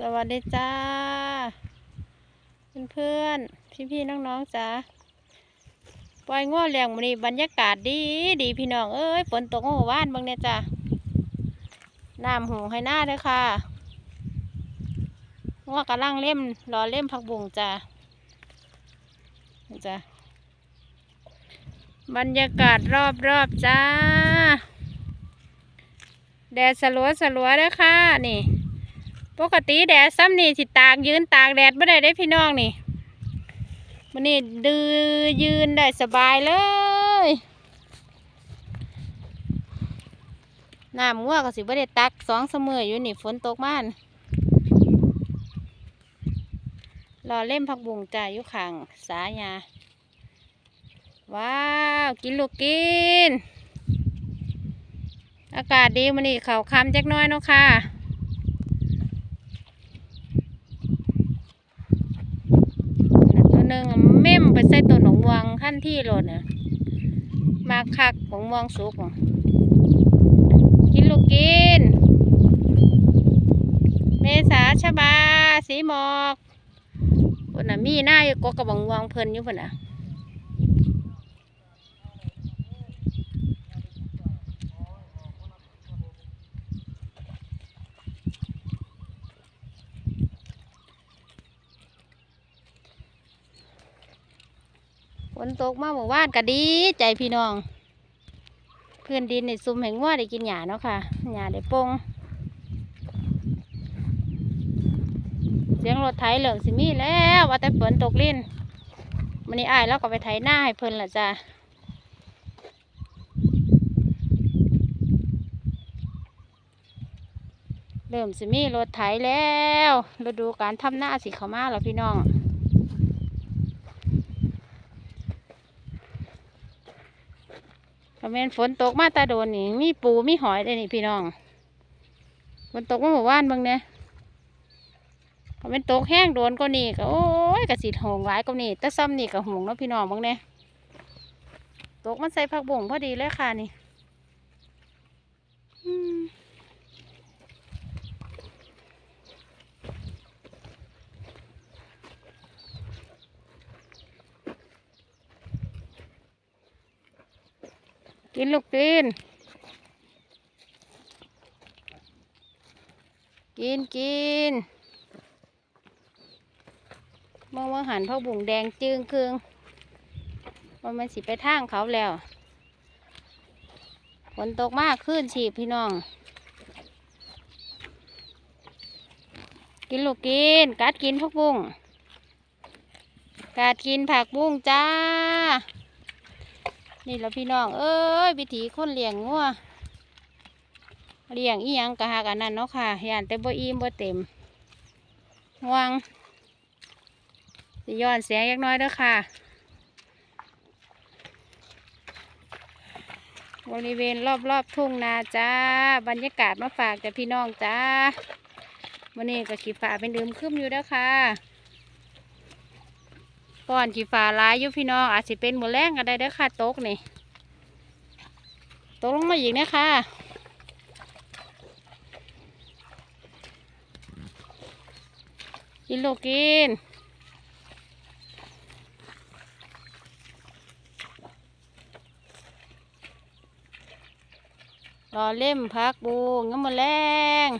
สวัสดีจ้า เพื่อนๆ พี่ๆ น้องๆจ้าปล่อยง้อเลี้ยงมันนี้บรรยากาศดีดีพี่น้องเอ้ยฝนตกเมื่านบางเนี่ยจ้าน้ำหูให้หน้าเลยค่ะง้อกำลังเล่มรอเล่มผักบุ้งจ้าจ้าบรรยากาศรอบๆจ้า แดดสลัวสลัวเด้อค่ะนี่ ปกติแดดซ้ำนี่สิตากยืนตากแดดไม่ได้ได้พี่น้องนี่มันนี่ดือยืนได้สบายเลยน้ำงัวก็สิบ่ได้ตักสองเสมออยู่นี่ฝนตกมานรอเล่มผักบุงจ่ายยู่ข้างสายาว้าว กินลูกกิน อากาศดีมันนี่เขาคำจักหน้อยเนาะค่ะ ตัวหนึ่งอะเม่มไปใส่ตัวหนองม่วงขั้น ที่โลดเนี่ยมาคักของมองสุกกินลูกกิน เมษาชบา สีหมอกคนน่ะมีหน้าอยู่กกกระบองม่วงเพลินอยู่คนน่ะ ฝนตกมาเมื่อวานก็ดี ใจพี่น้อง พื้นดินในซุ่มแห่งว่าได้กินหญ้าเนาะค่ะหญ้าได้ปงเสียงรถไถเหลืองสิมีแล้วว่าแต่ฝนตกลิ้นมันนี้อายแล้วก็ไปไถหน้าให้เพิ่นละจ้ะเริ่มสิมีรถไถแล้วฤดูการทำหน้าสิเขามาแล้วพี่น้อง ก็แม่นฝนตกมาตาโดนนี่มีปูมีหอยเลยนี่พี่น้องฝนตกมาหมู่บ้านบางเนี่ยก็เป็นตกแห้งโดนก็นี่ก็โอ้ยกระสีหงหลายก็นี่แต่ซ้ำนี่ก็หงแล้วพี่น้องบางเนี่ยตกมันใส่ผักบุ่งพอดีเลยค่ะนี่ กินลูกกิน กินกินเมื่อว่าหันผักบุ้งแดงจึงครึ่งว่ามันสิไปทางเขาแล้วฝนตกมากขึ้นฉีบพี่น้อง กินลูกกิน กัดกินผักบุ้งกัดกินผักบุ้งจ้า นี่แหละพี่น้องเอ้ยวิถีคนเลี้ยงงัวเลี้ยงอีหยังกะหากันนั่นเนาะค่ะยานแต่บ่อิ่มบ่เต็มห่วงสิย้อนเสียงยักน้อยเด้อค่ะ บริเวณรอบๆทุ่งนาจ้า บรรยากาศมาฝากแต่พี่น้องจ้าวันนี้ก็ขี่ฝ่าเป็นดื่มขึ้นอยู่เด้อค่ะ ก่อนขี่ฝาลายอยู่พี่น้องอาจสิเป็นหมูแรงก็ได้เด้อค่ะโต๊กนี่โต๊กลงมาอีกนี่ยค่ะกินลูกกินรอเล่มพักบูงน้ำมันแรง